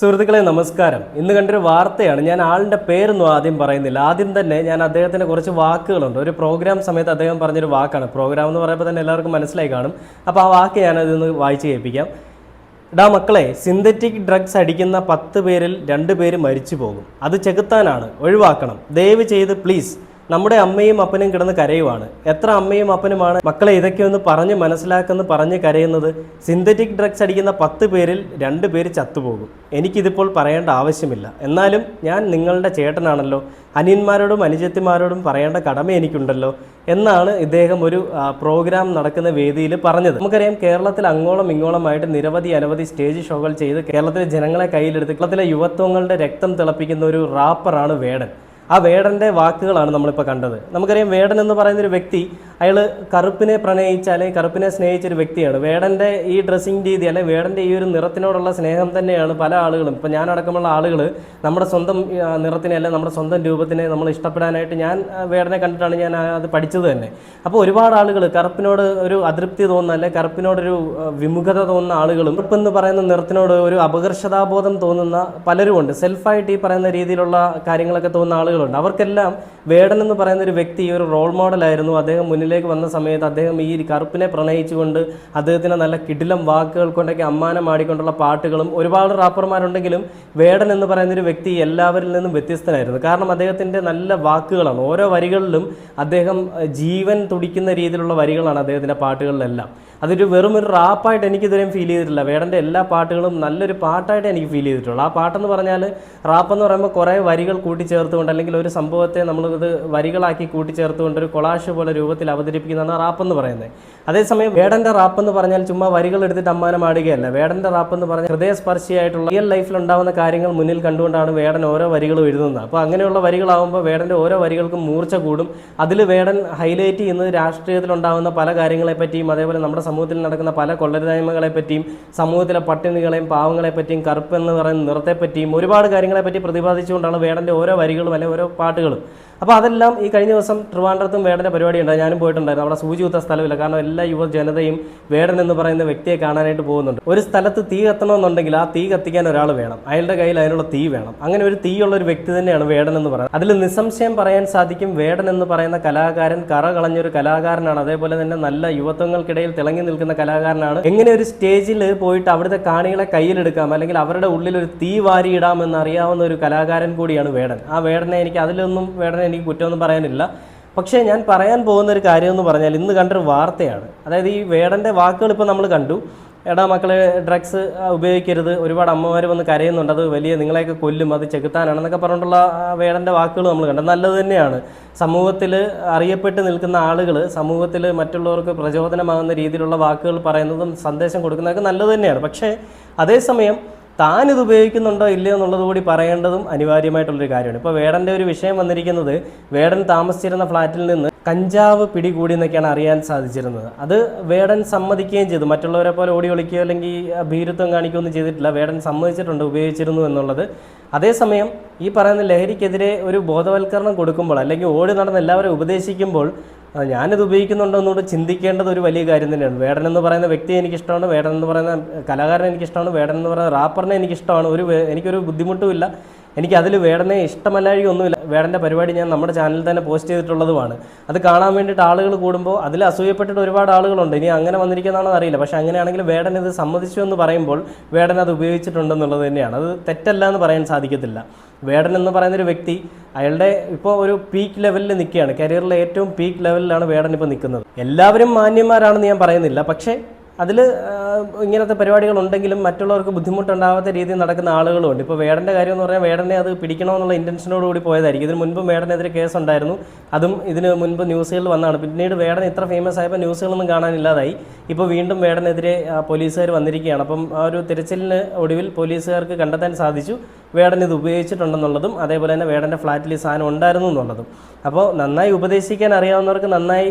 സുഹൃത്തുക്കളെ നമസ്കാരം. ഇന്ന് കണ്ടൊരു വാർത്തയാണ്. ഞാൻ ആളിന്റെ പേരൊന്നും ആദ്യം പറയുന്നില്ല. ആദ്യം തന്നെ ഞാൻ അദ്ദേഹത്തിന്റെ കുറച്ച് വാക്കുകളുണ്ട്. ഒരു പ്രോഗ്രാം സമയത്ത് അദ്ദേഹം പറഞ്ഞൊരു വാക്കാണ്. പ്രോഗ്രാം എന്ന് പറയുമ്പോൾ തന്നെ എല്ലാവർക്കും മനസ്സിലായി കാണും. അപ്പോൾ ആ വാക്ക് ഞാനതൊന്ന് വായിച്ച് കേൾപ്പിക്കാം. ഡാ മക്കളെ സിന്തറ്റിക് ഡ്രഗ്സ് അടിക്കുന്ന പത്ത് പേരിൽ രണ്ട് പേര് മരിച്ചു പോകും. അത് ചെകുത്താനാണ്. ഒഴിവാക്കണം. ദയവ് ചെയ്ത് പ്ലീസ് നമ്മുടെ അമ്മയും അപ്പനും കിടന്ന് കരയുവാണ്. എത്ര അമ്മയും അപ്പനുമാണ് മക്കളെ ഇതൊക്കെ ഒന്ന് പറഞ്ഞ് മനസ്സിലാക്കുന്ന പറഞ്ഞ് കരയുന്നത്? സിന്തറ്റിക് ഡ്രഗ്സ് അടിക്കുന്ന പത്ത് പേരിൽ രണ്ട് പേര് ചത്തുപോകും. എനിക്കിതിപ്പോൾ പറയേണ്ട ആവശ്യമില്ല. എന്നാലും ഞാൻ നിങ്ങളുടെ ചേട്ടനാണല്ലോ. അനിയന്മാരോടും അനുജത്തിമാരോടും പറയേണ്ട കടമ എനിക്കുണ്ടല്ലോ എന്നാണ് ഇദ്ദേഹം ഒരു പ്രോഗ്രാം നടക്കുന്ന വേദിയിൽ പറഞ്ഞത്. നമുക്കറിയാം കേരളത്തിൽ അങ്ങോളം ഇങ്ങോളമായിട്ട് നിരവധി അനവധി സ്റ്റേജ് ഷോകൾ ചെയ്ത് കേരളത്തിലെ ജനങ്ങളെ കയ്യിലെടുത്ത് കേരളത്തിലെ യുവത്വങ്ങളുടെ രക്തം തിളപ്പിക്കുന്ന ഒരു റാപ്പറാണ് വേടൻ. ആ വേടന്റെ വാക്കുകളാണ് നമ്മളിപ്പോൾ കണ്ടത്. നമുക്കറിയാം വേടൻ എന്ന് പറയുന്ന ഒരു വ്യക്തി അയാൾ കറുപ്പിനെ പ്രണയിച്ച അല്ലെങ്കിൽ കറുപ്പിനെ സ്നേഹിച്ച ഒരു വ്യക്തിയാണ്. വേടന്റെ ഈ ഡ്രസ്സിങ് രീതി അല്ലെങ്കിൽ വേടന്റെ ഈ ഒരു നിറത്തിനോടുള്ള സ്നേഹം തന്നെയാണ് പല ആളുകളും. ഇപ്പം ഞാനടക്കമുള്ള ആളുകൾ നമ്മുടെ സ്വന്തം നിറത്തിനെ അല്ലെങ്കിൽ നമ്മുടെ സ്വന്തം രൂപത്തിനെ നമ്മൾ ഇഷ്ടപ്പെടാനായിട്ട് ഞാൻ വേടനെ കണ്ടിട്ടാണ് ഞാൻ അത് പഠിച്ചത് തന്നെ. അപ്പോൾ ഒരുപാട് ആളുകൾ കറുപ്പിനോട് ഒരു അതൃപ്തി തോന്നുന്ന അല്ലെങ്കിൽ കറുപ്പിനോടൊരു വിമുഖത തോന്നുന്ന ആളുകളും കറുപ്പെന്ന് പറയുന്ന നിറത്തിനോട് ഒരു അപകർഷതാബോധം തോന്നുന്ന പലരുമുണ്ട്. സെൽഫായിട്ട് ഈ പറയുന്ന രീതിയിലുള്ള കാര്യങ്ങളൊക്കെ തോന്നുന്ന ആളുകളുണ്ട്. അവർക്കെല്ലാം വേടൻ എന്ന് പറയുന്ന ഒരു വ്യക്തി ഒരു റോൾ മോഡലായിരുന്നു അദ്ദേഹം മുന്നിലേക്ക് വന്ന സമയത്ത് അദ്ദേഹം ഈ കറുപ്പിനെ പ്രണയിച്ചുകൊണ്ട് അദ്ദേഹത്തിന് നല്ല കിടിലം വാക്കുകൾ കൊണ്ടൊക്കെ അമ്മാനം ആടിക്കൊണ്ടുള്ള പാട്ടുകളും ഒരുപാട് റാപ്പർമാരുണ്ടെങ്കിലും വേടൻ എന്ന് പറയുന്ന ഒരു വ്യക്തി എല്ലാവരിൽ നിന്നും വ്യത്യസ്തനായിരുന്നു. കാരണം അദ്ദേഹത്തിന്റെ നല്ല വാക്കുകളാണ്. ഓരോ വരികളിലും അദ്ദേഹം ജീവൻ തുടിക്കുന്ന രീതിയിലുള്ള വരികളാണ് അദ്ദേഹത്തിന്റെ പാട്ടുകളിലെല്ലാം. അതൊരു വെറും ഒരു റാപ്പായിട്ട് എനിക്ക് ഇതുവരെയും ഫീൽ ചെയ്തിട്ടില്ല. വേടന്റെ എല്ലാ പാട്ടുകളും നല്ലൊരു പാട്ടായിട്ട് എനിക്ക് ഫീൽ ചെയ്തിട്ടുള്ളൂ. ആ പാട്ടെന്ന് പറഞ്ഞാൽ റാപ്പെന്ന് പറയുമ്പോൾ കുറേ വരികൾ കൂട്ടിച്ചേർത്തുകൊണ്ട് അല്ലെങ്കിൽ ഒരു സംഭവത്തെ നമ്മളിത് വരികളാക്കി കൂട്ടിച്ചേർത്തുകൊണ്ട് ഒരു കൊളാഷ് പോലെ രൂപത്തിൽ അവതരിപ്പിക്കുന്നതാണ് റാപ്പ് എന്ന് പറയുന്നത്. അതേസമയം വേടന്റെ റാപ്പ് എന്ന് പറഞ്ഞാൽ ചുമ്മാ വരികൾ എടുത്തിട്ട് അമ്മാനം ആടുകയല്ല. വേടന്റെ റാപ്പ് എന്ന് പറഞ്ഞാൽ ഹൃദയസ്പർശിയായിട്ടുള്ള റിയൽ ലൈഫിൽ ഉണ്ടാകുന്ന കാര്യങ്ങൾ മുന്നിൽ കണ്ടുകൊണ്ടാണ് വേടൻ ഓരോ വരികളും എഴുതുന്നത്. അപ്പോൾ അങ്ങനെയുള്ള വരികളാവുമ്പോൾ വേടന്റെ ഓരോ വരികൾക്കും മൂർച്ച കൂടും. അതിൽ വേടൻ ഹൈലൈറ്റ് ചെയ്യുന്നത് രാഷ്ട്രീയത്തിൽ ഉണ്ടാകുന്ന പല കാര്യങ്ങളെപ്പറ്റിയും അതേപോലെ നമ്മുടെ സമൂഹത്തിൽ നടക്കുന്ന പല കൊള്ളരുതായ്മകളെ പറ്റിയും സമൂഹത്തിലെ പട്ടിണികളെയും പാവങ്ങളെപ്പറ്റിയും കറുപ്പ് എന്ന് പറയുന്ന നിറത്തെപ്പറ്റിയും ഒരുപാട് കാര്യങ്ങളെ പറ്റി പ്രതിപാദിച്ചുകൊണ്ടാണ് വേടന്റെ ഓരോ വരികളും അല്ലെങ്കിൽ ഓരോ പാട്ടുകളും. അപ്പോൾ അതെല്ലാം ഈ കഴിഞ്ഞ ദിവസം ട്രിവാൻഡ്രത്തും വേടന്റെ പരിപാടി ഉണ്ടായി ഞാനും പോയിട്ടുണ്ടായിരുന്നു. അവിടെ സൂചി കുത്ത സ്ഥലമില്ല. കാരണം എല്ലാ യുവജനതയും വേടൻ എന്ന് പറയുന്ന വ്യക്തിയെ കാണാനായിട്ട് പോകുന്നുണ്ട്. ഒരു സ്ഥലത്ത് തീ കത്തണമെന്നുണ്ടെങ്കിൽ ആ തീ കത്തിക്കാൻ ഒരാൾ വേണം. അയാളുടെ കയ്യിൽ അതിനുള്ള തീ വേണം. അങ്ങനെ ഒരു തീയുള്ള ഒരു വ്യക്തി തന്നെയാണ് വേടൻ എന്ന് പറയുന്നത്. അതിൽ നിസ്സംശയം പറയാൻ സാധിക്കും. വേടൻ എന്ന് പറയുന്ന കലാകാരൻ കറ കളഞ്ഞൊരു കലാകാരനാണ്. അതേപോലെ തന്നെ നല്ല യുവത്വങ്ങൾക്കിടയിൽ തിളങ്ങി നിൽക്കുന്ന കലാകാരനാണ്. എങ്ങനെ ഒരു സ്റ്റേജിൽ പോയിട്ട് അവിടുത്തെ കാണികളെ കയ്യിലെടുക്കാം? അല്ലെങ്കിൽ അവരുടെ ഉള്ളിൽ ഒരു തീ വാരിയിടാമെന്ന് അറിയാവുന്ന ഒരു കലാകാരൻ കൂടിയാണ് വേടൻ. ആ വേടനെ എനിക്ക് അതിലൊന്നും വേടനെ എനിക്ക് കുറ്റമൊന്നും പറയാനില്ല. പക്ഷേ ഞാൻ പറയാൻ പോകുന്ന ഒരു കാര്യം എന്ന് പറഞ്ഞാൽ ഇന്ന് കണ്ടൊരു വാർത്തയാണ്. അതായത് ഈ വേടന്റെ വാക്കുകൾ ഇപ്പോൾ നമ്മൾ കണ്ടു. എടാ മക്കളെ ഡ്രഗ്സ് ഉപയോഗിക്കരുത്. ഒരുപാട് അമ്മമാർ വന്ന് കരയുന്നുണ്ട്. അത് വലിയ നിങ്ങളെയൊക്കെ കൊല്ലും. അത് ചെകുത്താനാണെന്നൊക്കെ പറഞ്ഞിട്ടുള്ള വേടന്റെ വാക്കുകൾ നമ്മൾ കണ്ടത് നല്ലത് തന്നെയാണ്. സമൂഹത്തിൽ അറിയപ്പെട്ട് നിൽക്കുന്ന ആളുകൾ സമൂഹത്തിൽ മറ്റുള്ളവർക്ക് പ്രചോദനമാകുന്ന രീതിയിലുള്ള വാക്കുകൾ പറയുന്നതും സന്ദേശം കൊടുക്കുന്നതൊക്കെ നല്ലത് തന്നെയാണ്. പക്ഷേ അതേസമയം താൻ ഇത് ഉപയോഗിക്കുന്നുണ്ടോ ഇല്ലയോ എന്നുള്ളത് കൂടി പറയേണ്ടതും അനിവാര്യമായിട്ടുള്ളൊരു കാര്യമാണ്. ഇപ്പോൾ വേടന്റെ ഒരു വിഷയം വന്നിരിക്കുന്നത് വേടൻ താമസിച്ചിരുന്ന ഫ്ലാറ്റിൽ നിന്ന് കഞ്ചാവ് പിടികൂടി എന്നൊക്കെയാണ് അറിയാൻ സാധിച്ചിരുന്നത്. അത് വേടൻ സമ്മതിക്കുകയും ചെയ്തു. മറ്റുള്ളവരെ പോലെ ഓടി ഒളിക്കുകയോ അല്ലെങ്കിൽ ഭീരുത്വം കാണിക്കുകയൊന്നും ചെയ്തിട്ടില്ല. വേടൻ സമ്മതിച്ചിട്ടുണ്ട് ഉപയോഗിച്ചിരുന്നു എന്നുള്ളത്. അതേസമയം ഈ പറയുന്ന ലഹരിക്കെതിരെ ഒരു ബോധവൽക്കരണം കൊടുക്കുമ്പോൾ അല്ലെങ്കിൽ ഓടി നടന്ന് എല്ലാവരും ഉപദേശിക്കുമ്പോൾ ഞാനിത് ഉപയോഗിക്കുന്നുണ്ടോ എന്നുകൂടെ ചിന്തിക്കേണ്ടത് ഒരു വലിയ കാര്യം തന്നെയാണ്. വേടൻ എന്ന് പറയുന്ന വ്യക്തി എനിക്കിഷ്ടമാണ് വേടൻ എന്ന് പറയുന്ന കലാകാരൻ എനിക്കിഷ്ടമാണ് വേടൻ എന്ന് പറയുന്ന റാപ്പറിനെ എനിക്കിഷ്ടമാണ്. ഒരു എനിക്കൊരു ബുദ്ധിമുട്ടുമില്ല എനിക്ക് അതിൽ വേടനെ ഇഷ്ടമല്ലാഴിക ഒന്നുമില്ല. വേടന്റെ പരിപാടി ഞാൻ നമ്മുടെ ചാനലിൽ തന്നെ പോസ്റ്റ് ചെയ്തിട്ടുള്ളതുമാണ്. അത് കാണാൻ വേണ്ടിയിട്ട് ആളുകൾ കൂടുമ്പോൾ അതിൽ അസൂയപ്പെട്ടിട്ട് ഒരുപാട് ആളുകളുണ്ട്. ഇനി അങ്ങനെ വന്നിരിക്കുന്നതാണെന്ന് അറിയില്ല പക്ഷേ അങ്ങനെയാണെങ്കിൽ വേടൻ ഇത് സമ്മതിച്ചു എന്ന് പറയുമ്പോൾ വേടൻ അത് ഉപയോഗിച്ചിട്ടുണ്ടെന്നുള്ളത് തന്നെയാണ്. അത് തെറ്റല്ല എന്ന് പറയാൻ സാധിക്കത്തില്ല. വേടൻ എന്ന് പറയുന്ന ഒരു വ്യക്തി അയാളുടെ ഇപ്പോൾ ഒരു പീക്ക് ലെവലിൽ നിൽക്കുകയാണ്. കരിയറിലെ ഏറ്റവും പീക്ക് ലെവലിലാണ് വേടൻ ഇപ്പോൾ നിൽക്കുന്നത്. എല്ലാവരും മാന്യന്മാരാണെന്ന് ഞാൻ പറയുന്നില്ല. പക്ഷേ അതിൽ ഇങ്ങനത്തെ പരിപാടികളുണ്ടെങ്കിലും മറ്റുള്ളവർക്ക് ബുദ്ധിമുട്ടുണ്ടാവാത്ത രീതിയിൽ നടക്കുന്ന ആളുകളുമുണ്ട്. ഇപ്പോൾ വേടന്റെ കാര്യം എന്ന് പറഞ്ഞാൽ വേടനെ അത് പിടിക്കണമെന്നുള്ള ഇന്റൻഷനോട് കൂടി പോയതായിരിക്കും. ഇതിന് മുൻപ് വേടനെതിരെ കേസ് ഉണ്ടായിരുന്നു അതും ഇതിന് മുൻപ് ന്യൂസുകളിൽ വന്നതാണ് പിന്നീട് വേടൻ ഇത്ര ഫേമസ് ആയപ്പോൾ ന്യൂസുകളൊന്നും കാണാനില്ലാതായി. ഇപ്പോൾ വീണ്ടും വേടനെതിരെ പോലീസുകാർ വന്നിരിക്കുകയാണ്. അപ്പം ആ ഒരു തിരച്ചിലിന് ഒടുവിൽ പോലീസുകാർക്ക് കണ്ടെത്താൻ സാധിച്ചു. വേടൻ ഇത് ഉപയോഗിച്ചിട്ടുണ്ടെന്നുള്ളതും അതേപോലെ തന്നെ വേടന്റെ ഫ്ലാറ്റിൽ ഈ സാധനം ഉണ്ടായിരുന്നു എന്നുള്ളതും. അപ്പോൾ നന്നായി ഉപദേശിക്കാൻ അറിയാവുന്നവർക്ക് നന്നായി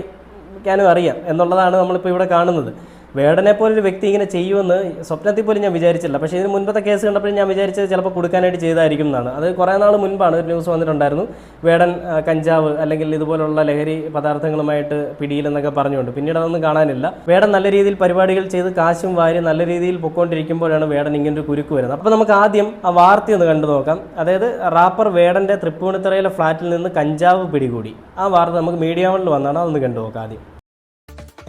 ക്കാനും അറിയാം എന്നുള്ളതാണ് നമ്മളിപ്പോൾ ഇവിടെ കാണുന്നത്. വേടനെ പോലൊരു വ്യക്തി ഇങ്ങനെ ചെയ്യുമെന്ന് സ്വപ്നത്തിൽ പോലും ഞാൻ വിചാരിച്ചില്ല. പക്ഷേ ഇതിന് മുൻപത്തെ കേസ് കണ്ടപ്പോൾ ഞാൻ വിചാരിച്ചത് ചിലപ്പോൾ കൊടുക്കാനായിട്ട് ചെയ്തായിരിക്കും എന്നാണ്. അത് കുറേ നാൾ മുൻപാണ് ഒരു ന്യൂസ് വന്നിട്ടുണ്ടായിരുന്നു. വേടൻ കഞ്ചാവ് അല്ലെങ്കിൽ ഇതുപോലുള്ള ലഹരി പദാർത്ഥങ്ങളുമായിട്ട് പിടിയിലെന്നൊക്കെ പറഞ്ഞുകൊണ്ട്. പിന്നീട് അതൊന്നും കാണാനില്ല. വേടൻ നല്ല രീതിയിൽ പരിപാടികൾ ചെയ്ത് കാശും വാരി നല്ല രീതിയിൽ പൊക്കോണ്ടിരിക്കുമ്പോഴാണ് വേടൻ ഇങ്ങനെ ഒരു കുരുക്ക് വരുന്നത്. അപ്പോൾ നമുക്ക് ആദ്യം ആ വാർത്ത ഒന്ന് കണ്ടു നോക്കാം. അതായത് റാപ്പർ വേടന്റെ തൃപ്പൂണിത്തറയിലെ ഫ്ലാറ്റിൽ നിന്ന് കഞ്ചാവ് പിടികൂടി. ആ വാർത്ത നമുക്ക് മീഡിയ വണ്ണിൽ വന്നാണ്. അതൊന്ന് കണ്ടു നോക്കാം ആദ്യം.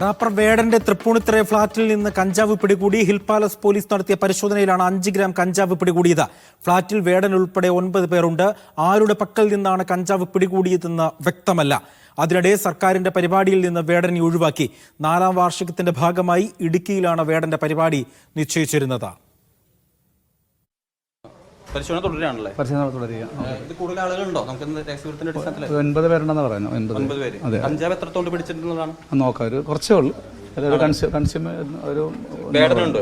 റാപ്പർ വേടന്റെ തൃപ്പൂണിത്തറ ഫ്ളാറ്റിൽ നിന്ന് കഞ്ചാവ് പിടികൂടി ഹിൽ പാലസ് പോലീസ് നടത്തിയ പരിശോധനയിലാണ് അഞ്ച് ഗ്രാം കഞ്ചാവ് പിടികൂടിയത്. ഫ്ളാറ്റിൽ വേടൻ ഉൾപ്പെടെ ഒൻപത് പേരുണ്ട്. ആരുടെ പക്കൽ നിന്നാണ് കഞ്ചാവ് പിടികൂടിയതെന്ന് വ്യക്തമല്ല. അതിനിടെ സർക്കാരിന്റെ പരിപാടിയിൽ നിന്ന് വേടനെ ഒഴിവാക്കി. നാലാം വാർഷികത്തിന്റെ ഭാഗമായി ഇടുക്കിയിലാണ് വേടന്റെ പരിപാടി നിശ്ചയിച്ചിരുന്നത്. പരിശോധന തുടരുകയാണല്ലേ? പരിശോധന തുടരുക. കൂടുതൽ ആളുകളുണ്ടോ? നമുക്ക് ഒൻപത് പേരുണ്ടെന്ന് പറയുന്നു ഒൻപത് പേര്. അതെ. കഞ്ചാവ് എത്രത്തോണ്ട് പിടിച്ചിട്ടുള്ളതാണ്? നോക്കാം. ഒരു കുറച്ചേ ഉള്ളൂ. അതൊരു കൺസ്യൂമർ ഒരു വേടനുണ്ട്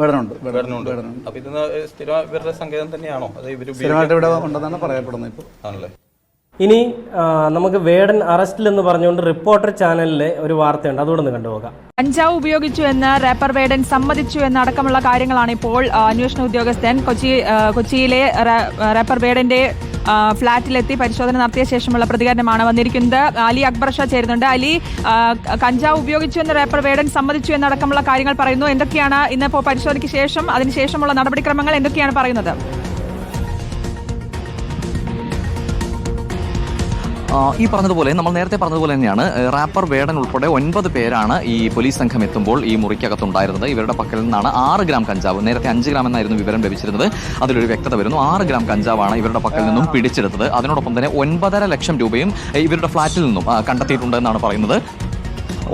വേടനുണ്ട് വേടനുണ്ട് അപ്പൊ ഇത് സ്ഥിരം ഇവരുടെ സങ്കേതം തന്നെയാണോ? അത് സ്ഥിരമായിട്ട് ഇവിടെ ഉണ്ടെന്നാണ് പറയപ്പെടുന്നത് ഇപ്പോൾ ആണല്ലേ? ഇനി നമുക്ക് വേടൻ അറസ്റ്റിൽ എന്ന് പറഞ്ഞുകൊണ്ട് റിപ്പോർട്ടർ ചാനലിലെ ഒരു വാർത്തയുണ്ട്. അതുകൊണ്ട് കണ്ടുപോകാം. കഞ്ചാവ് ഉപയോഗിച്ചു എന്ന് റാപ്പർ വേടൻ സമ്മതിച്ചു എന്നടക്കമുള്ള കാര്യങ്ങളാണ് ഇപ്പോൾ അന്വേഷണ ഉദ്യോഗസ്ഥൻ കൊച്ചി കൊച്ചിയിലെ റാപ്പർ വേടന്റെ ഫ്ളാറ്റിലെത്തി പരിശോധന നടത്തിയ ശേഷമുള്ള പ്രതികരണമാണ് വന്നിരിക്കുന്നത്. അലി അക്ബർ ഷാ ചേരുന്നുണ്ട്. അലി കഞ്ചാവ് ഉപയോഗിച്ചു എന്ന് റാപ്പർ വേടൻ സമ്മതിച്ചു എന്നടക്കമുള്ള കാര്യങ്ങൾ പറയുന്നു. എന്തൊക്കെയാണ് ഇന്നിപ്പോൾ പരിശോധനയ്ക്ക് ശേഷം അതിനുശേഷമുള്ള നടപടിക്രമങ്ങൾ എന്തൊക്കെയാണ് പറയുന്നത്? ഈ പറഞ്ഞതുപോലെ നമ്മൾ നേരത്തെ പറഞ്ഞതുപോലെ തന്നെയാണ് റാപ്പർ വേടൻ ഉൾപ്പെടെ ഒൻപത് പേരാണ് ഈ പോലീസ് സംഘം എത്തുമ്പോൾ ഈ മുറിക്കകത്തുണ്ടായിരുന്നത്. ഇവരുടെ പക്കൽ നിന്നാണ് ആറ് ഗ്രാം കഞ്ചാവ് നേരത്തെ അഞ്ച് ഗ്രാം എന്നായിരുന്നു വിവരം ലഭിച്ചിരുന്നത്. അതിലൊരു വ്യക്തത വരുന്നു ആറ് ഗ്രാം കഞ്ചാവാണ് ഇവരുടെ പക്കൽ നിന്നും പിടിച്ചെടുത്തത്. അതിനോടൊപ്പം തന്നെ ഒൻപതര ലക്ഷം രൂപയും ഇവരുടെ ഫ്ളാറ്റിൽ നിന്നും കണ്ടെത്തിയിട്ടുണ്ട് എന്നാണ് പറയുന്നത്.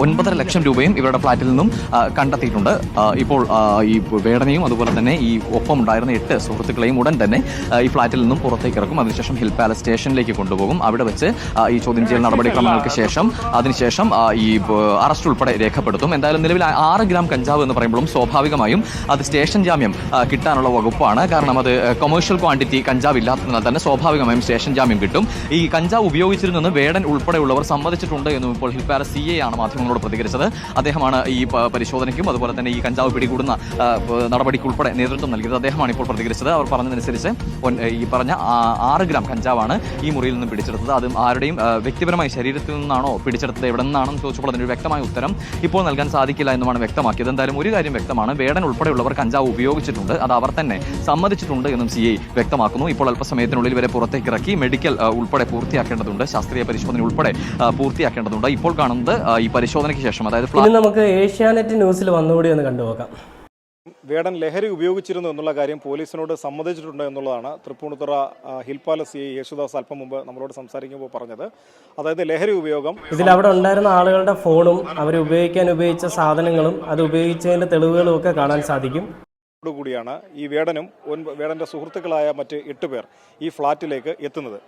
ഒൻപതര ലക്ഷം രൂപയും ഇവരുടെ ഫ്ളാറ്റിൽ നിന്നും കണ്ടെത്തിയിട്ടുണ്ട്. ഇപ്പോൾ ഈ വേടനെയും അതുപോലെ തന്നെ ഈ ഒപ്പം ഉണ്ടായിരുന്ന എട്ട് സുഹൃത്തുക്കളെയും ഉടൻ തന്നെ ഈ ഫ്ളാറ്റിൽ നിന്നും പുറത്തേക്ക് ഇറക്കും. അതിനുശേഷം ഹിൽ പാലസ് സ്റ്റേഷനിലേക്ക് കൊണ്ടുപോകും. അവിടെ വെച്ച് ഈ ചോദ്യം ചെയ്യൽ നടപടിക്രമങ്ങൾക്ക് ശേഷം അതിനുശേഷം ഈ അറസ്റ്റ് ഉൾപ്പെടെ രേഖപ്പെടുത്തും. എന്തായാലും നിലവിൽ ആറ് ഗ്രാം കഞ്ചാവ് എന്ന് പറയുമ്പോഴും സ്വാഭാവികമായും അത് സ്റ്റേഷൻ ജാമ്യം കിട്ടാനുള്ള വകുപ്പാണ്. കാരണം അത് കൊമേഴ്ഷ്യൽ ക്വാണ്ടിറ്റി കഞ്ചാവ് ഇല്ലാത്തതിനാൽ തന്നെ സ്വാഭാവികമായും സ്റ്റേഷൻ ജാമ്യം കിട്ടും. ഈ കഞ്ചാവ് ഉപയോഗിച്ചിരുന്നെന്ന് വേടൻ ഉൾപ്പെടെയുള്ളവർ സമ്മതിച്ചിട്ടുണ്ട് എന്നും ഇപ്പോൾ ഹിൽ സി എ ആണ് മാധ്യമങ്ങളോട് പ്രതികരിച്ചത്. അദ്ദേഹമാണ് ഈ പരിശോധനയ്ക്കും അതുപോലെ തന്നെ ഈ കഞ്ചാവ് പിടികൂടുന്ന നടപടിക്കുൾപ്പെടെ നേതൃത്വം നൽകിയത്. അദ്ദേഹമാണ് ഇപ്പോൾ പ്രതികരിച്ചത്. അവർ പറഞ്ഞതനുസരിച്ച് ഈ പറഞ്ഞ ആറ് ഗ്രാം കഞ്ചാവാണ് ഈ മുറിയിൽ നിന്ന് പിടിച്ചെടുത്തത്. അതും ആരുടെയും വ്യക്തിപരമായി ശരീരത്തിൽ നിന്നാണോ പിടിച്ചെടുത്തത് എവിടെ നിന്നാണെന്ന് ചോദിച്ചപ്പോൾ അതിനൊരു വ്യക്തമായ ഉത്തരം ഇപ്പോൾ നൽകാൻ സാധിക്കില്ല എന്നുമാണ് വ്യക്തമാക്കിയത്. എന്തായാലും ഒരു കാര്യം വ്യക്തമാണ്. വേടൻ ഉൾപ്പെടെയുള്ളവർ കഞ്ചാവ് ഉപയോഗിച്ചിട്ടുണ്ട്. അത് അവർ തന്നെ സമ്മതിച്ചിട്ടുണ്ട് എന്നും സി ഐ വ്യക്തമാക്കുന്നു. ഇപ്പോൾ അല്പസമയത്തിനുള്ളിൽ വരെ പുറത്തേക്ക് ഇറക്കി മെഡിക്കൽ ഉൾപ്പെടെ പൂർത്തിയാക്കേണ്ടതുണ്ട്. ശാസ്ത്രീയ പരിശോധന ഉൾപ്പെടെ പൂർത്തിയാക്കേണ്ടതുണ്ട്. ഇപ്പോൾ കാണുന്നത് ഈ ഈ പരിശോധനയ്ക്ക് ശേഷം അതായത് ഇനി നമുക്ക് ഏഷ്യാനെറ്റ് ന്യൂസിൽ വന്നുകൂടി ഒന്ന് കണ്ടുപോകാം വേടൻ ലഹരി ഉപയോഗിച്ചിരുന്നു എന്നുള്ള കാര്യം പോലീസിനോട് സമ്മതിച്ചിട്ടുണ്ട് എന്നുള്ളതാണ് Tripunithura hill palace C Yesudas അല്പം മുമ്പ് നമ്മളോട് സംസാരിക്കുമ്പോൾ പറഞ്ഞത്. അതായത് ലഹരി ഉപയോഗം ഇതിൽ അവിടെ ഉണ്ടായിരുന്ന ആളുകളുടെ ഫോണും അവർ ഉപയോഗിക്കാൻ ഉപയോഗിച്ച സാധനങ്ങളും അത് ഉപയോഗിച്ചതിന്റെ തെളിവുകളും ഒക്കെ കാണാൻ സാധിക്കും. കൂടിയാണ് ഈ വേടനും വേടന്റെ വേടന്റെ സുഹൃത്തുക്കളായ മറ്റ് എട്ട് പേർ ഈ ഫ്ളാറ്റിലേക്ക് എത്തുന്നത്.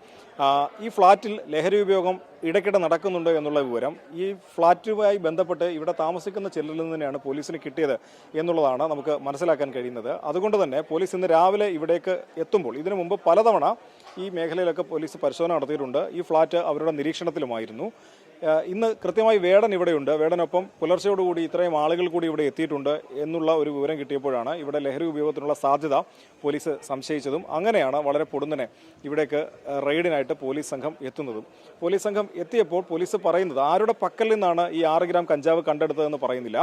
ഈ ഫ്ളാറ്റിൽ ലഹരി ഉപയോഗം ഇടയ്ക്കിടെ നടക്കുന്നുണ്ട് എന്നുള്ള വിവരം ഈ ഫ്ളാറ്റുമായി ബന്ധപ്പെട്ട് ഇവിടെ താമസിക്കുന്ന ചിലരിൽ നിന്ന് തന്നെയാണ് പോലീസിന് കിട്ടിയത് എന്നുള്ളതാണ് നമുക്ക് മനസ്സിലാക്കാൻ കഴിയുന്നത്. അതുകൊണ്ട് തന്നെ പോലീസ് ഇന്ന് രാവിലെ ഇവിടേക്ക് എത്തുമ്പോൾ ഇതിനു മുമ്പ് പലതവണ ഈ മേഖലയിലൊക്കെ പോലീസ് പരിശോധന നടത്തിയിട്ടുണ്ട്. ഈ ഫ്ളാറ്റ് അവരുടെ നിരീക്ഷണത്തിലുമായിരുന്നു. ഇന്ന് കൃത്യമായി വേടൻ ഇവിടെയുണ്ട്. വേടനൊപ്പം പുലർച്ചയോടുകൂടി ഇത്രയും ആളുകൾ കൂടി ഇവിടെ എത്തിയിട്ടുണ്ട് എന്നുള്ള ഒരു വിവരം കിട്ടിയപ്പോഴാണ് ഇവിടെ ലഹരി ഉപയോഗത്തിനുള്ള സാധ്യത പോലീസ് സംശയിച്ചതും അങ്ങനെയാണ് വളരെ പൊടുന്നനെ ഇവിടേക്ക് റെയ്ഡിനായിട്ട് പോലീസ് സംഘം എത്തുന്നതും. പോലീസ് സംഘം എത്തിയപ്പോൾ പോലീസ് പറയുന്നത് ആരുടെ പക്കൽ നിന്നാണ് ഈ ആറ് ഗ്രാം കഞ്ചാവ് കണ്ടെടുത്തതെന്ന് പറയുന്നില്ല.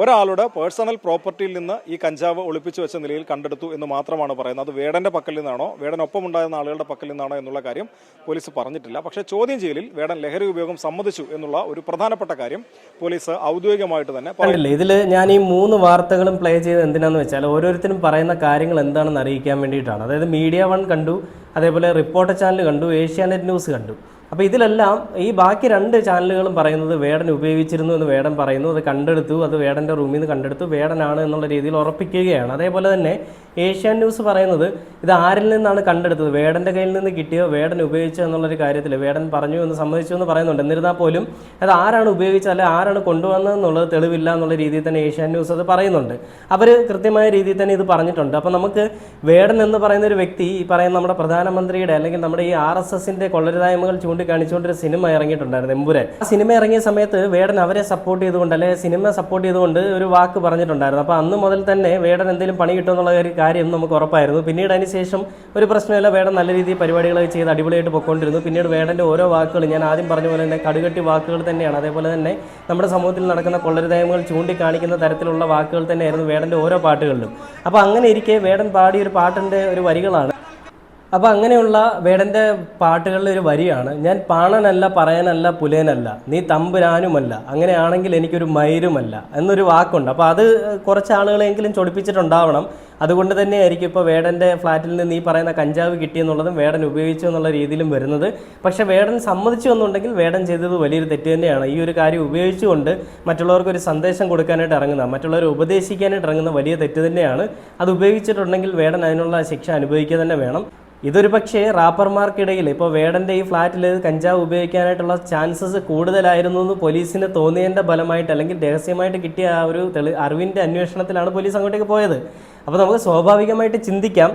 ഒരാളുടെ പേഴ്സണൽ പ്രോപ്പർട്ടിയിൽ നിന്ന് ഈ കഞ്ചാവ് ഒളിപ്പിച്ചു വെച്ച നിലയിൽ കണ്ടെടുത്തു എന്ന് മാത്രമാണ് പറയുന്നത്. അത് വേടന്റെ പക്കൽ നിന്നാണോ വേടനൊപ്പം ഉണ്ടായിരുന്ന ആളുകളുടെ പക്കൽ നിന്നാണോ എന്നുള്ള കാര്യം പോലീസ് പറഞ്ഞിട്ടില്ല. പക്ഷേ ചോദ്യം ചെയ്യലിൽ വേടൻ ലഹരി ഉപയോഗം സമ്മതിച്ചു എന്നുള്ള ഒരു പ്രധാനപ്പെട്ട കാര്യം പോലീസ് ഔദ്യോഗികമായിട്ട് തന്നെ പറഞ്ഞില്ല ഇതിൽ ഞാൻ ഈ മൂന്ന് വാർത്തകളും പ്ലേ ചെയ്ത് എന്തിനാന്ന് വെച്ചാൽ ഓരോരുത്തരും പറയുന്ന കാര്യങ്ങൾ എന്താണെന്ന് അറിയിക്കാൻ വേണ്ടിയിട്ടാണ്. അതായത് മീഡിയ വൺ കണ്ടു അതേപോലെ റിപ്പോർട്ടർ ചാനൽ കണ്ടു ഏഷ്യാനെറ്റ് ന്യൂസ് കണ്ടു. അപ്പോൾ ഇതിലെല്ലാം ഈ ബാക്കി രണ്ട് ചാനലുകളും പറയുന്നത് വേടൻ ഉപയോഗിച്ചിരുന്നു എന്ന് വേടൻ പറയുന്നു അത് കണ്ടെടുത്തു അത് വേടന്റെ റൂമിൽ നിന്ന് കണ്ടെടുത്തു വേടനാണ് എന്നുള്ള രീതിയിൽ ഉറപ്പിക്കുകയാണ്. അതേപോലെ തന്നെ ഏഷ്യൻ ന്യൂസ് പറയുന്നത് ഇത് ആരിൽ നിന്നാണ് കണ്ടെടുത്തത്? വേടന്റെ കയ്യിൽ നിന്ന് കിട്ടിയോ? വേടൻ ഉപയോഗിച്ചോ എന്നുള്ളൊരു കാര്യത്തിൽ വേടൻ പറഞ്ഞു എന്ന് സമ്മതിച്ചു എന്ന് പറയുന്നുണ്ട്. എന്നിരുന്നാൽ പോലും അത് ആരാണ് ഉപയോഗിച്ചത് അല്ലെ ആരാണ് കൊണ്ടുവന്നതെന്നുള്ളത് തെളിവില്ല എന്നുള്ള രീതിയിൽ തന്നെ ഏഷ്യൻ ന്യൂസ് അത് പറയുന്നുണ്ട്. അവർ കൃത്യമായ രീതിയിൽ തന്നെ ഇത് പറഞ്ഞിട്ടുണ്ട്. അപ്പോൾ നമുക്ക് വേടൻ എന്ന് പറയുന്ന ഒരു വ്യക്തി ഈ പറയുന്ന നമ്മുടെ പ്രധാനമന്ത്രിയുടെ അല്ലെങ്കിൽ നമ്മുടെ ഈ ആർ എസ് എസിന്റെ കൊള്ളരുതായ്മകൾ ചൂണ്ടിക്കാണിച്ചുകൊണ്ടൊരു സിനിമ ഇറങ്ങിയിട്ടുണ്ടായിരുന്നു എമ്പുരാൻ. ആ സിനിമ ഇറങ്ങിയ സമയത്ത് വേടൻ അവരെ സപ്പോർട്ട് ചെയ്തുകൊണ്ട് അല്ലെ സിനിമ സപ്പോർട്ട് ചെയ്തുകൊണ്ട് ഒരു വാക്ക് പറഞ്ഞിട്ടുണ്ടായിരുന്നു. അപ്പോൾ അന്ന് മുതൽ തന്നെ വേടൻ എന്തെങ്കിലും പണി കിട്ടുമെന്നുള്ള ഒരു കാര്യം നമുക്ക് ഉറപ്പായിരുന്നു. പിന്നീട് അതിന് ശേഷം ഒരു പ്രശ്നമില്ല. വേടൻ നല്ല രീതിയിൽ പരിപാടികളൊക്കെ ചെയ്ത് അടിപൊളിയായിട്ട് പൊയ്ക്കൊണ്ടിരുന്നു പിന്നീട് വേടന്റെ ഓരോ വാക്കുകൾ ഞാൻ ആദ്യം പറഞ്ഞ പോലെ തന്നെ കടുകട്ടി വാക്കുകൾ തന്നെയാണ്. അതേപോലെ തന്നെ നമ്മുടെ സമൂഹത്തിൽ നടക്കുന്ന കൊള്ളരുതായ്മകൾ ചൂണ്ടിക്കാണിക്കുന്ന തരത്തിലുള്ള വാക്കുകൾ തന്നെയായിരുന്നു വേടന്റെ ഓരോ പാട്ടുകളിലും. അപ്പോൾ അങ്ങനെ ഇരിക്കെ വേടൻ പാടിയ ഒരു പാട്ടിന്റെ ഒരു വരികളാണ് അപ്പോൾ അങ്ങനെയുള്ള വേടന്റെ പാട്ടുകളിൽ ഒരു വരിയാണ് ഞാൻ പാണനല്ല പറയാനല്ല പുലേനല്ല നീ തമ്പുരാനുമല്ല അങ്ങനെയാണെങ്കിൽ എനിക്കൊരു മയിരുമല്ല എന്നൊരു വാക്കുണ്ട്. അപ്പോൾ അത് കുറച്ച് ആളുകളെങ്കിലും ചൊടിപ്പിച്ചിട്ടുണ്ടാവണം. അതുകൊണ്ട് തന്നെയായിരിക്കും ഇപ്പോൾ വേടന്റെ ഫ്ലാറ്റിൽ നിന്ന് നീ പറയുന്ന കഞ്ചാവ് കിട്ടിയെന്നുള്ളതും വേടൻ ഉപയോഗിച്ചു എന്നുള്ള രീതിയിലും വരുന്നത്. പക്ഷേ വേടൻ സമ്മതിച്ചു എന്നുണ്ടെങ്കിൽ വേടൻ ചെയ്തത് വലിയൊരു തെറ്റ് തന്നെയാണ്. ഈ ഒരു കാര്യം ഉപയോഗിച്ചുകൊണ്ട് മറ്റുള്ളവർക്ക് ഒരു സന്ദേശം കൊടുക്കാനായിട്ട് ഇറങ്ങുന്ന മറ്റുള്ളവരെ ഉപദേശിക്കാനായിട്ട് ഇറങ്ങുന്ന വലിയ തെറ്റ് തന്നെയാണ്. അത് ഉപയോഗിച്ചിട്ടുണ്ടെങ്കിൽ വേടൻ അതിനുള്ള ശിക്ഷ അനുഭവിക്കുക തന്നെ വേണം. ഇതൊരു പക്ഷേ റാപ്പർമാർക്കിടയിൽ ഇപ്പോൾ വേടന്റെ ഈ ഫ്ലാറ്റിൽ കഞ്ചാവ് ഉപയോഗിക്കാനായിട്ടുള്ള ചാൻസസ് കൂടുതലായിരുന്നു എന്ന് പോലീസിന് തോന്നിയതിന്റെ ഫലമായിട്ട് അല്ലെങ്കിൽ രഹസ്യമായിട്ട് കിട്ടിയ ആ ഒരു തെളി അറിവിന്റെ അന്വേഷണത്തിലാണ് പോലീസ് അങ്ങോട്ടേക്ക് പോയത്. അപ്പോൾ നമുക്ക് സ്വാഭാവികമായിട്ട് ചിന്തിക്കാം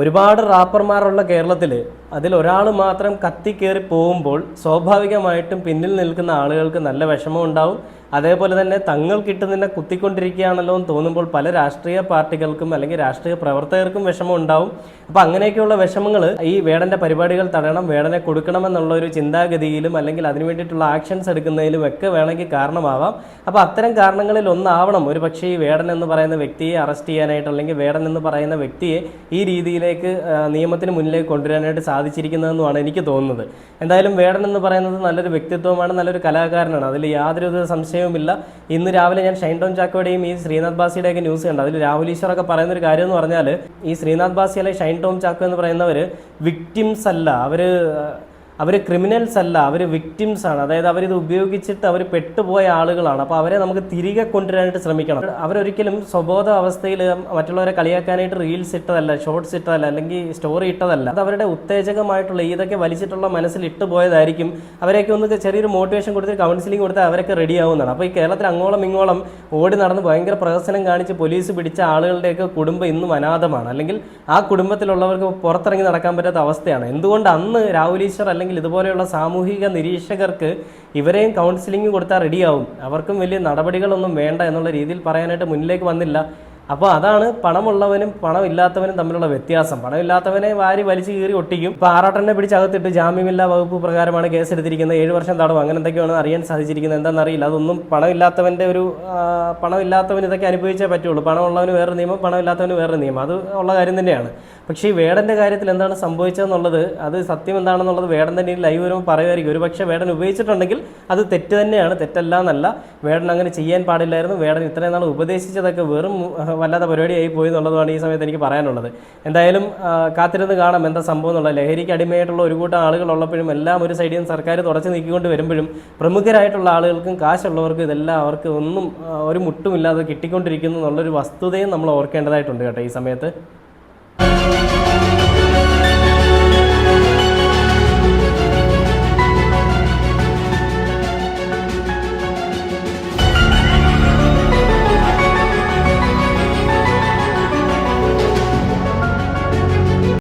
ഒരുപാട് റാപ്പർമാരുള്ള കേരളത്തിൽ അതിൽ ഒരാൾ മാത്രം കത്തിക്കേറി പോകുമ്പോൾ സ്വാഭാവികമായിട്ടും പിന്നിൽ നിൽക്കുന്ന ആളുകൾക്ക് നല്ല വിഷമം ഉണ്ടാവും. അതേപോലെ തന്നെ തങ്ങൾ കിട്ടുന്നതിനെ കുത്തിക്കൊണ്ടിരിക്കുകയാണല്ലോ എന്ന് തോന്നുമ്പോൾ പല രാഷ്ട്രീയ പാർട്ടികൾക്കും അല്ലെങ്കിൽ രാഷ്ട്രീയ പ്രവർത്തകർക്കും വിഷമം ഉണ്ടാവും. അപ്പോൾ അങ്ങനെയൊക്കെയുള്ള വിഷമങ്ങൾ ഈ വേടന്റെ പരിപാടികൾ തടയണം വേടനെ കൊടുക്കണമെന്നുള്ള ഒരു ചിന്താഗതിയിലും അല്ലെങ്കിൽ അതിനു വേണ്ടിയിട്ടുള്ള ആക്ഷൻസ് എടുക്കുന്നതിലും ഒക്കെ വേണമെങ്കിൽ കാരണമാവാം. അപ്പോൾ അത്തരം കാരണങ്ങളിൽ ഒന്നാവണം. ഒരു പക്ഷേ ഈ വേടൻ എന്ന് പറയുന്ന വ്യക്തിയെ അറസ്റ്റ് ചെയ്യാനായിട്ട് അല്ലെങ്കിൽ വേടൻ എന്ന് പറയുന്ന വ്യക്തിയെ ഈ രീതിയിലേക്ക് നിയമത്തിന് മുന്നിലേക്ക് കൊണ്ടുവരാനായിട്ട് സാധിച്ചിരിക്കുന്നതെന്നുമാണ് എനിക്ക് തോന്നുന്നത്. എന്തായാലും വേടൻ എന്ന് പറയുന്നത് നല്ലൊരു വ്യക്തിത്വമാണ് നല്ലൊരു കലാകാരനാണ്. അതിൽ യാതൊരു സംശയവുമില്ല. ഇന്ന് രാവിലെ ഞാൻ ഷൈൻ ടോൺ ചാക്കോയുടെയും ഈ ശ്രീനാഥ് ബാസിയുടെയൊക്കെ ന്യൂസ് കണ്ടു. അതിൽ രാഹുൽ ഈശ്വറൊക്കെ പറയുന്ന ഒരു കാര്യം എന്ന് പറഞ്ഞാൽ ഈ ശ്രീനാഥ് ബാസി അല്ലെങ്കിൽ ഷൈൻ ടോം ചാക്കോ എന്ന് പറയുന്നവർ വിക്ടിംസ് അല്ല. അവർ അവർ ക്രിമിനൽസ് അല്ല അവർ വിക്ടിംസ് ആണ്. അതായത് അവരിത് ഉപയോഗിച്ചിട്ട് അവർ പെട്ടുപോയ ആളുകളാണ്. അപ്പോൾ അവരെ നമുക്ക് തിരികെ കൊണ്ടുവരാനായിട്ട് ശ്രമിക്കണം. അവരൊരിക്കലും സ്വബോധ അവസ്ഥയിൽ മറ്റുള്ളവരെ കളിയാക്കാനായിട്ട് റീൽസ് ഇട്ടതല്ല ഷോർട്സ് ഇട്ടതല്ല അല്ലെങ്കിൽ സ്റ്റോറി ഇട്ടതല്ല. അത് അവരുടെ ഉത്തേജകമായിട്ടുള്ള ഇതൊക്കെ വലിച്ചിട്ടുള്ള മനസ്സിൽ ഇട്ട് പോയതായിരിക്കും. അവരെയൊക്കെ ഒന്ന് ചെറിയൊരു മോട്ടിവേഷൻ കൊടുത്ത് കൗൺസിലിംഗ് കൊടുത്ത് അവരൊക്കെ റെഡി ആവുന്നതാണ്. അപ്പോൾ ഈ കേരളത്തിൽ അങ്ങോളം ഇങ്ങോളം ഓടി നടന്ന് ഭയങ്കര പ്രഹസനം കാണിച്ച് പോലീസ് പിടിച്ച ആളുകളുടെയൊക്കെ കുടുംബം ഇന്നും അനാഥമാണ്. അല്ലെങ്കിൽ ആ കുടുംബത്തിലുള്ളവർക്ക് പുറത്തിറങ്ങി നടക്കാൻ പറ്റാത്ത അവസ്ഥയാണ്. എന്തുകൊണ്ട് അന്ന് രാഹുൽ ഈശ്വർ അല്ലെങ്കിൽ ഇതുപോലെയുള്ള സാമൂഹിക നിരീക്ഷകർക്ക് ഇവരെയും കൗൺസിലിംഗ് കൊടുത്താൽ റെഡിയാവും അവർക്കും വലിയ നടപടികളൊന്നും വേണ്ട എന്നുള്ള രീതിയിൽ പറയാനായിട്ട് മുന്നിലേക്ക് വന്നില്ല. അപ്പോൾ അതാണ് പണമുള്ളവനും പണമില്ലാത്തവനും തമ്മിലുള്ള വ്യത്യാസം. പണമില്ലാത്തവനെ വാരി വലിച്ചു കീറി ഒട്ടിക്കും. ഇപ്പോൾ ആറാട്ടനെ പിടിച്ച് അകത്തിട്ട് ജാമ്യമില്ലാ വകുപ്പ് പ്രകാരമാണ് കേസെടുത്തിരിക്കുന്നത്. ഏഴ് വർഷം തടവ്. അങ്ങനെ എന്തൊക്കെയാണ് അറിയാൻ സാധിച്ചിരിക്കുന്നത്? എന്താണെന്നറിയില്ല. അതൊന്നും പണമില്ലാത്തവന്റെ ഒരു പണമില്ലാത്തവൻ ഇതൊക്കെ അനുഭവിച്ചേ പറ്റുള്ളൂ. പണമുള്ളവന് വേറെ നിയമം പണമില്ലാത്തവന് വേറെ നിയമം. അത് ഉള്ള കാര്യം തന്നെയാണ്. പക്ഷേ ഈ വേടന്റെ കാര്യത്തിൽ എന്താണ് സംഭവിച്ചതെന്നുള്ളത് അത് സത്യം എന്താണെന്നുള്ളത് വേടൻ തന്നെ ലൈവ് വരുമ്പോൾ പറയുമായിരിക്കും. ഒരു പക്ഷേ വേടൻ ഉപയോഗിച്ചിട്ടുണ്ടെങ്കിൽ അത് തെറ്റ് തന്നെയാണ് തെറ്റല്ല എന്നല്ല വേടൻ അങ്ങനെ ചെയ്യാൻ പാടില്ലായിരുന്നു. വേടൻ ഇത്രയും നാൾ ഉപദേശിച്ചതൊക്കെ വെറും വല്ലാത്ത പരിപാടിയായി പോയി എന്നുള്ളതാണ് ഈ സമയത്ത് എനിക്ക് പറയാനുള്ളത്. എന്തായാലും കാത്തിരുന്ന് കാണാം എന്താ സംഭവം എന്നുള്ളത്. ലഹരിക്ക് അടിമയായിട്ടുള്ള ഒരു കൂട്ടം ആളുകൾ ഉള്ളപ്പോഴും എല്ലാം ഒരു സൈഡിൽ നിന്ന് സർക്കാർ തുടച്ചു നീക്കിക്കൊണ്ട് വരുമ്പോഴും പ്രമുഖരായിട്ടുള്ള ആളുകൾക്കും കാശുള്ളവർക്കും ഇതെല്ലാം അവർക്ക് ഒന്നും ഒരു മുട്ടുമില്ലാതെ കിട്ടിക്കൊണ്ടിരിക്കുന്നു എന്നുള്ളൊരു വസ്തുതയും നമ്മൾ ഓർക്കേണ്ടതായിട്ടുണ്ട് കേട്ടോ ഈ സമയത്ത്.